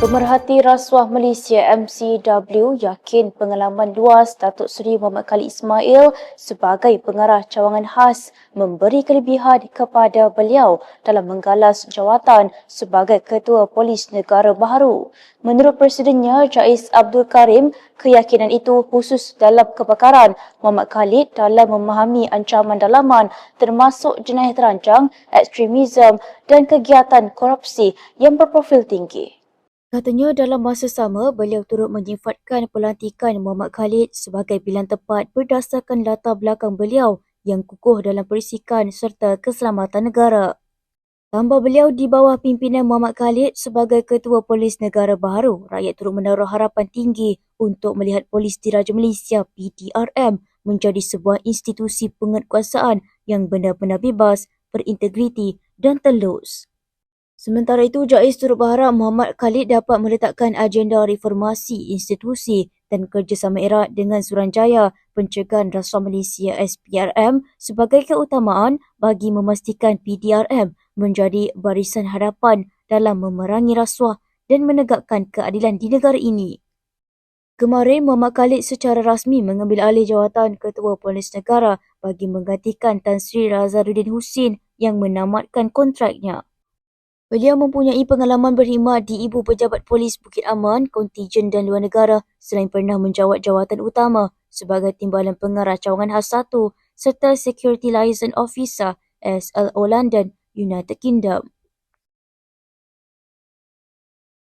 Pemerhati Rasuah Malaysia MCW yakin pengalaman luas Datuk Seri Muhammad Khalid Ismail sebagai pengarah cawangan khas memberi kelebihan kepada beliau dalam menggalas jawatan sebagai Ketua Polis Negara Baharu. Menurut Presidennya Jais Abdul Karim, keyakinan itu khusus dalam kebakaran Muhammad Khalid dalam memahami ancaman dalaman termasuk jenayah terancang, ekstremisme dan kegiatan korupsi yang berprofil tinggi. Katanya dalam masa sama, beliau turut menyifatkan pelantikan Muhammad Khalid sebagai pilihan tepat berdasarkan latar belakang beliau yang kukuh dalam perisikan serta keselamatan negara. Tambah beliau di bawah pimpinan Muhammad Khalid sebagai Ketua Polis Negara Baharu, rakyat turut menaruh harapan tinggi untuk melihat Polis Diraja Malaysia PDRM menjadi sebuah institusi penguatkuasaan yang benar-benar bebas, berintegriti dan telus. Sementara itu, Jais turut berharap Muhammad Khalid dapat meletakkan agenda reformasi institusi dan kerjasama erat dengan Suruhanjaya Pencegahan Rasuah Malaysia SPRM sebagai keutamaan bagi memastikan PDRM menjadi barisan hadapan dalam memerangi rasuah dan menegakkan keadilan di negara ini. Kemarin, Muhammad Khalid secara rasmi mengambil alih jawatan Ketua Polis Negara bagi menggantikan Tan Sri Razaruddin Husin yang menamatkan kontraknya. Beliau mempunyai pengalaman berkhidmat di Ibu Pejabat Polis Bukit Aman, kontijen dan luar negara selain pernah menjawat jawatan utama sebagai Timbalan Pengarah Cawangan Khas 1 serta Security Liaison Officer SLO London, United Kingdom.